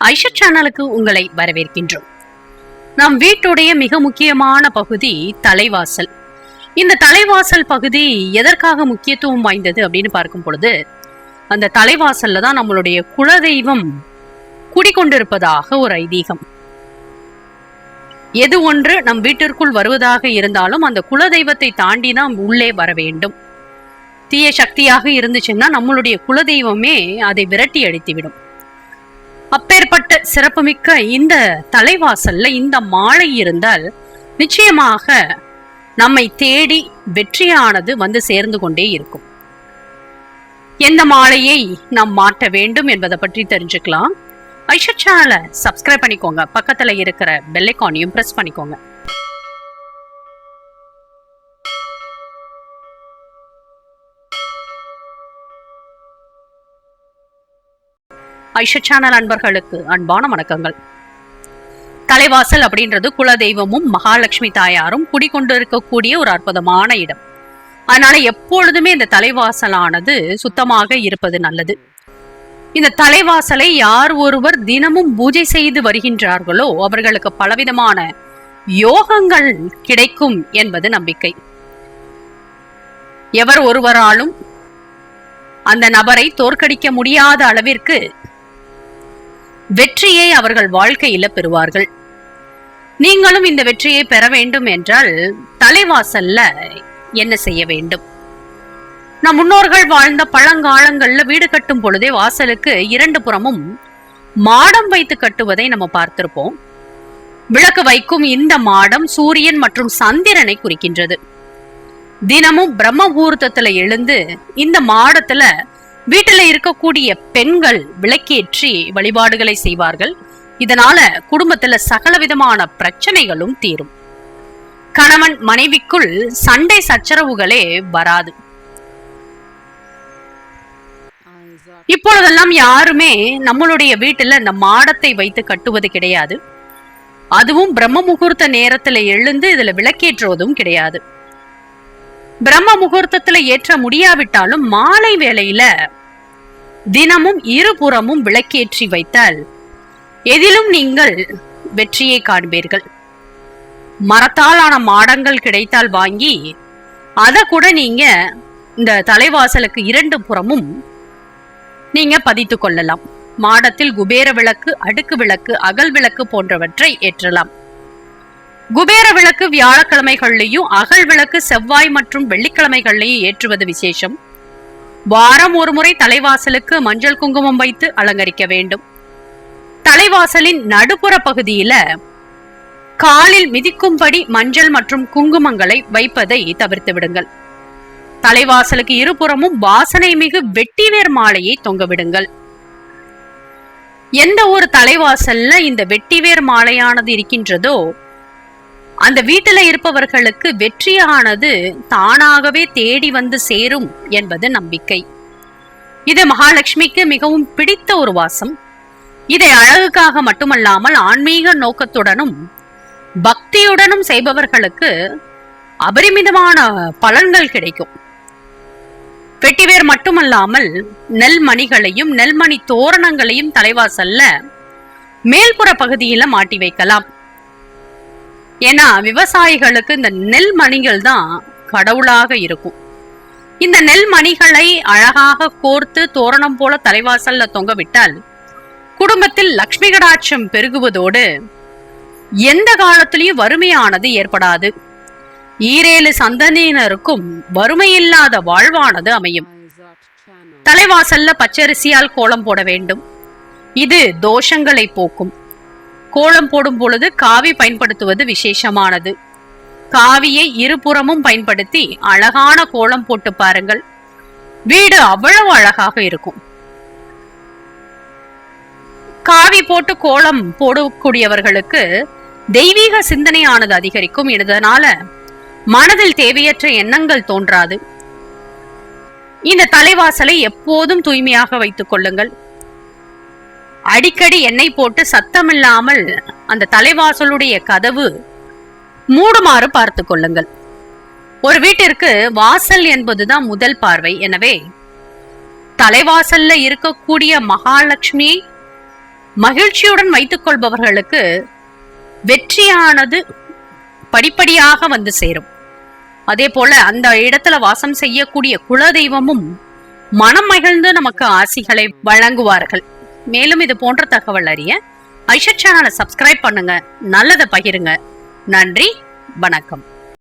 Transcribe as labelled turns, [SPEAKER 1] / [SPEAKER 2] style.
[SPEAKER 1] ஐஷா சேனலுக்கு உங்களை வரவேற்கின்றோம். நம் வீட்டுடைய மிக முக்கியமான பகுதி தலைவாசல். இந்த தலைவாசல் பகுதி எதற்காக முக்கியத்துவம் வாய்ந்தது அப்படின்னு பார்க்கும் பொழுது அந்த தலைவாசல்ல தான் நம்மளுடைய குலதெய்வம் குடிக்கொண்டிருப்பதாக ஒரு ஐதீகம். எது ஒன்று நம் வீட்டிற்குள் வருவதாக இருந்தாலும் அந்த குலதெய்வத்தை தாண்டி தான் உள்ளே வர வேண்டும். தீய சக்தியாக இருந்துச்சுன்னா நம்மளுடைய குலதெய்வமே அதை விரட்டி அடித்துவிடும். அப்பேற்பட்ட சிறப்புமிக்க இந்த தலைவாசல்ல இந்த மாலை இருந்தால் நிச்சயமாக நம்மை தேடி வெற்றியானது வந்து சேர்ந்து கொண்டே இருக்கும். எந்த மாலையை நாம் மாற்ற வேண்டும் என்பதை பற்றி தெரிஞ்சுக்கலாம். ஐஷா சேனலை சப்ஸ்கிரைப் பண்ணிக்கோங்க. பக்கத்துல இருக்கிற பெல்லைக்கானையும் பிரஸ் பண்ணிக்கோங்க. ஐஷா சேனல் அன்பர்களுக்கு அன்பான வணக்கங்கள். தலைவாசல் அப்படின்றது குலதெய்வமும் மகாலட்சுமி தாயாரும் குடிக்கொண்டு இருக்கக்கூடிய ஒரு அற்புதமான இடம். அதனால எப்பொழுதுமே இந்த தலைவாசலானது சுத்தமாக இருப்பது நல்லது. இந்த தலைவாசலை யார் ஒருவர் தினமும் பூஜை செய்து வருகின்றார்களோ அவர்களுக்கு பலவிதமான யோகங்கள் கிடைக்கும் என்பது நம்பிக்கை. எவர் ஒருவராலும் அந்த நபரை தோற்கடிக்க முடியாத அளவிற்கு வெற்றியை அவர்கள் வாழ்க்கையில பெறுவார்கள். நீங்களும் இந்த வெற்றியை பெற வேண்டும் என்றால் தலைவாசல்ல என்ன செய்ய வேண்டும்? நம் முன்னோர்கள் வாழ்ந்த பழங்காலங்கள்ல வீடு கட்டும் பொழுதே வாசலுக்கு இரண்டு புறமும் மாடம் வைத்து கட்டுவதை நம்ம பார்த்திருப்போம். விளக்கு வைக்கும் இந்த மாடம் சூரியன் மற்றும் சந்திரனை குறிக்கின்றது. தினமும் பிரம்ம முகூர்த்தத்துல எழுந்து இந்த மாடத்துல வீட்டில இருக்கக்கூடிய பெண்கள் விளக்கேற்றி வழிபாடுகளை செய்வார்கள். இதனால குடும்பத்துல சகல விதமான பிரச்சனைகளும் தீரும். கணவன் மனைவிக்குள் சண்டை சச்சரவுகளே வராது. இப்பொழுதெல்லாம் யாருமே நம்மளுடைய வீட்டுல இந்த மாடத்தை வைத்து கட்டுவது கிடையாது. அதுவும் பிரம்ம முகூர்த்த நேரத்துல எழுந்து இதுல விளக்கேற்றுவதும் கிடையாது. பிரம்ம முகூர்த்தத்துல ஏற்ற முடியாவிட்டாலும் மாலை வேளையில தினமும் இருபுறமும் விளக்கேற்றி வைத்தால் எதிலும் நீங்கள் வெற்றியை காண்பீர்கள். மரத்தாலான மாடங்கள் கிடைத்தால் வாங்கி அதை கூட நீங்க இந்த தலைவாசலுக்கு இரண்டு புறமும் நீங்க பதித்து கொள்ளலாம். மாடத்தில் குபேர விளக்கு அடுக்கு விளக்கு அகல் விளக்கு போன்றவற்றை ஏற்றலாம். குபேர விளக்கு வியாழக்கிழமைகள்லையும் அகல் விளக்கு செவ்வாய் மற்றும் வெள்ளிக்கிழமைகள்லையும் ஏற்றுவது விசேஷம். வாரம் ஒரு முறை தலைவாசலுக்கு மஞ்சள் குங்குமம் வைத்து அலங்கரிக்க வேண்டும். தலைவாசலின் நடுப்புற பகுதியில காலில் மிதிக்கும்படி மஞ்சள் மற்றும் குங்குமங்களை வைப்பதை தவிர்த்து விடுங்கள். தலைவாசலுக்கு இருபுறமும் வாசனை மிகு வெட்டிவேர் மாலையை தொங்க விடுங்கள். எந்த ஒரு தலைவாசல்ல இந்த வெட்டிவேர் மாலையானது இருக்கின்றதோ அந்த வீட்டில் இருப்பவர்களுக்கு வெற்றியானது தானாகவே தேடி வந்து சேரும் என்பது நம்பிக்கை. இது மகாலட்சுமிக்கு மிகவும் பிடித்த ஒரு வாசம். இதை அழகுக்காக மட்டுமல்லாமல் ஆன்மீக நோக்கத்துடனும் பக்தியுடனும் செய்பவர்களுக்கு அபரிமிதமான பலன்கள் கிடைக்கும். வெட்டிவேர் மட்டுமல்லாமல் நெல் மணிகளையும் நெல்மணி தோரணங்களையும் தலைவாசல்ல மேல்புற பகுதியில மாட்டி வைக்கலாம். ஏன்னா விவசாயிகளுக்கு இந்த நெல் மணிகள் தான் கடவுளாக இருக்கும். இந்த நெல் மணிகளை அழகாக கோர்த்து தோரணம் போல தலைவாசல்ல தொங்க விட்டால் குடும்பத்தில் லக்ஷ்மி கடாட்சம் பெருகுவதோடு எந்த காலத்திலையும் வறுமையானது ஏற்படாது. ஈரேழு சந்ததியினருக்கும் வறுமையில்லாத வாழ்வானது அமையும். தலைவாசல்ல பச்சரிசியால் கோலம் போட வேண்டும். இது தோஷங்களை போக்கும். கோலம் போடும் பொழுது காவி பயன்படுத்துவது விசேஷமானது. காவியை இருபுறமும் பயன்படுத்தி அழகான கோலம் போட்டு பாருங்கள். வீடு அவ்வளவு அழகாக இருக்கும். காவி போட்டு கோலம் போடக்கூடியவர்களுக்கு தெய்வீக சிந்தனையானது அதிகரிக்கும். இதனால மனதில் தேவையற்ற எண்ணங்கள் தோன்றாது. இந்த தலைவாசலை எப்போதும் தூய்மையாக வைத்துக் கொள்ளுங்கள். அடிக்கடி எண்ணெய் போட்டு சத்தமில்லாமல் அந்த தலைவாசலுடைய கதவு மூடுமாறு பார்த்து கொள்ளுங்கள். ஒரு வீட்டிற்கு வாசல் என்பதுதான் முதல் பார்வை. எனவே தலைவாசல்ல இருக்கக்கூடிய மகாலட்சுமியை மகிழ்ச்சியுடன் வைத்துக் கொள்பவர்களுக்கு வெற்றியானது படிப்படியாக வந்து சேரும். அதே போல அந்த இடத்துல வாசம் செய்யக்கூடிய குலதெய்வமும் மனம் மகிழ்ந்து நமக்கு ஆசிகளை வழங்குவார்கள். மேலும் இது போன்ற தகவல் அறிய ஐஷா சேனலை சப்ஸ்கிரைப் பண்ணுங்க. நல்லதை பகிருங்க. நன்றி. வணக்கம்.